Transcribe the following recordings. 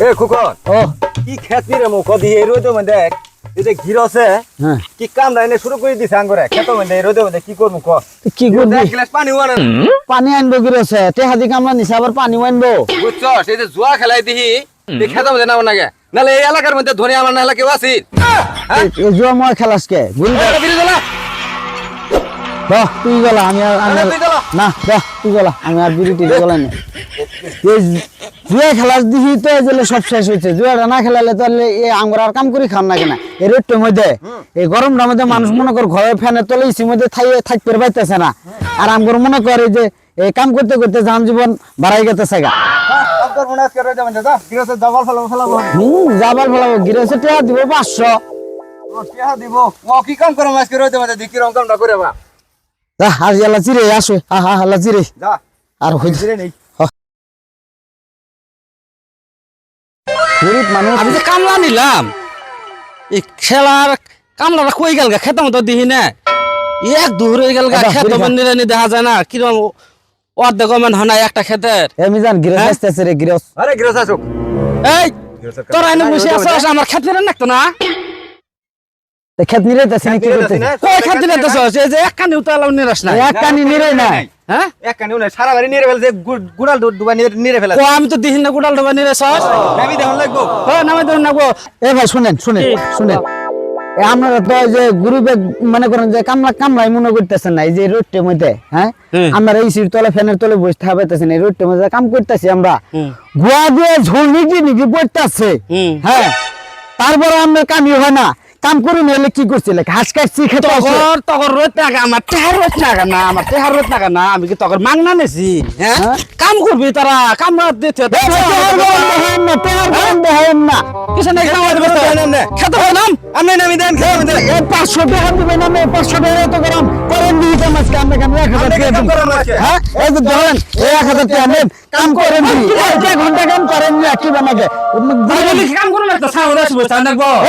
এ খুকন। ও। কি খেতি রে মুখ? দিয়ে এই রোদ মধ্যে এই যে ঘির আছে হ্যাঁ। কি কাম রাইনে শুরু করে দিছে আঙ্গরে। খেত মধ্যে এই রোদ মধ্যে কি করব ক? কি করবি? এক গ্লাস পানি ওয়ানা পানি আনব কি রয়েছে তে হাতি কামলা নিছে আবার পানি আনব। বুঝছ সেই যে জুয়া খেলাই দিহি এই খেত নাম নাগে। নালে এই এলাকার মধ্যে ধনী আমার নাহলে কেউ আছি এই জুয়া ময় খেলাস কে? বুঝলি বাহ তুই গলা আমি আর না বাহ তুই গলা আমি আর বিড়ি টিড়ি গলাই না। এই জুয়া খেলাস দিহি তো জন্য সব শেষ হয়েছে জুয়াটা না খেলালে তাহলে এই আমরা আর কাম করি খান না কেনা? এই রোদটার মধ্যে এই গরমটার মধ্যে মানুষ মনে কর ঘরে ফ্যানের তলে ইসির মধ্যে থাই থাকতে পাইতেছে না। আর আমগর মনে করে যে এই কাম করতে করতে যান জীবন বাড়াই গেতেছে গা। হুম যাবার ফেলাবো। গিরেছে টেয়া দিব পাঁচশো। দিব। কি কাম করো আজকে রোদ মধ্যে দেখি রং কামটা করে বা। যা আর চিরে আসো। হা হা আর নেই। গরিব মানুষ। আমি যে কামলা নিলাম। এই খেলার কামলাটা কই গেল গা? খেতাম তো দিহি না। এক দূর হয়ে গেল গা আচ্ছা, খেত। নিরানি দেখা যায় না। কিরম অর্ধেক দেখো মানে না একটা খেতের। এমি জান গিরস আছে আসতেছে রে গিরস আরে গিরস আসুক। এই তোরা এনে বসে আছিস আমার খেতে না না? খেত নিরে তাছে কি করতে কই খেত নিরাতেছ এই যে এক কানি উতালাম নিরাস না এক কানি নিরে না হ্যাঁ? এক কানি উনি সারা বাড়ি নিরে ফেলছে গু- গুড়াল দু- নিরে নিরে কো আমি তো দিহিন না গুডাল ডবা নিরাস আমি দেখুন লাগবো। ও নামে ধরুন না এ ভাই শুনেন শুনেন শুনেন। আপনারা তো যে গ্রুপে মনে করেন যে কামলা কামলাই মনে করতেছেন না এই যে রোডটের মধ্যে হ্যাঁ? আমরা এই সিট তলে ফ্যানের তলে বসতে থাকতেছেন এই রোডটের মধ্যে কাম করতেছি আমরা। গুয়া দিয়ে ঝোল নিকি নিকি পড়তেছে হ্যাঁ? তারপরে আমরা কামি হয় না। কাম করে নিলে কি করছিল ঘাস কাটছি খেতে। তগর তগর রোদ না আমার তেহার রোদ না না আমার তেহার রোদ না না আমি কি তগর মাংনা নেছি হ্যাঁ হ্যাঁ? কাম করবি তারা কাম দিতে তেহার গরম দেখায়েন না, গরম দেখায়েন না। কিছু নাই কাম করবি খেতে হবে নাম আমি নামি দেন খেয়ে দেন এই 500 টাকা দিবেন আপনি, 500 টাকা এত গরম করেন দিই তো মাঝকে, আপনাকে আমি 1000 আপনি কি টাকা কাম। করেন আজকে? হ্যাঁ? এই যে ধরেন, এই 1000 টাকা কাম করেন দিই। এই ঘণ্টা কাম করেন না, কি বানাকে? বলি কাম করুন একটা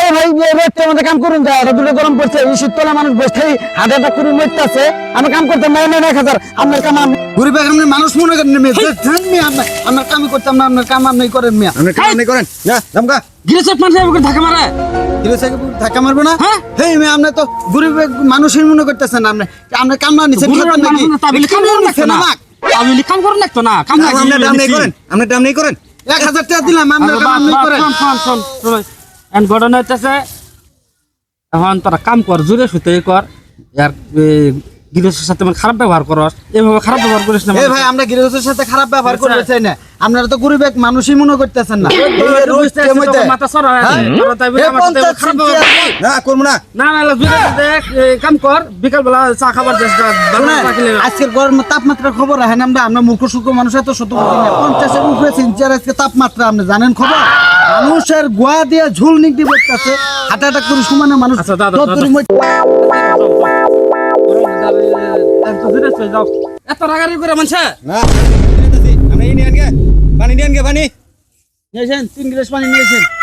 এই ভাই, এই কাম এটা দুটো গরম পড়ছে, এই শীততলা মানুষ বসে থাকি, হার্ট অ্যাটাক করে মরতেছে। আমি কাম করতে নাই নাই এক হাজার। আপনার কাম আমি গরিব আপনি মানুষ মনে করেন মেয়ে। কামই করতাম না আপনার কাম আপনি করেন মেয়ে। আপনি কাম আপনি করেন। না দমকা গিরেছে পাঁচ হাজার ধাক্কা মারে। ধাক্কা মারবো না? হ্যাঁ? হেই মেয়ে আপনি তো গরিব মানুষই মনে করতেছেন আপনি আপনি কাম নিছেন নাকি মানুষ না, তাবিলি কাম করুন একটা না। তাবিলি কাম করুন না কাম আপনি দাম নেই করেন। আপনি দাম নেই করেন। এক হাজার টাকা দিলাম ঘটনা হইতেছে এখন তোরা কাম কর জুড়ে সুতে কর। আর গিরেছের সাথে মানে খারাপ ব্যবহার করস। এভাবে খারাপ ব্যবহার করিস না ভাই আমরা গৃহস্থের সাথে খারাপ ব্যবহার আচ্ছা। করতে চাই না। আপনারা তো গরিব এক মানুষই মনে করতেছেন না। মাথা সরা। না করব না। না না দেখ কাম কর। বিকাল বেলা চা খাবার চেষ্টা শুনেন, আজকের গরম তাপমাত্রার খবর রাখেন আমরা। আমরা মূর্খ সূক্ষ্ম মানুষ এত শত পঞ্চাশের উপরে সিনচার আজকে তাপমাত্রা আপনি জানেন খবর? মানুষের গোয়া দিয়ে ঝুল নিগডি হার্ট অ্যাটাক করে সমানে মানুষ আচ্ছা, দাদা, দাদা। মধ্যে- এত রাগারি করে মানছে? না। আমরা এই নিয়ে আনগে পানি নিয়ে আনগে পানি নিয়েছেন তিন গ্লাস পানি নিয়েছেন।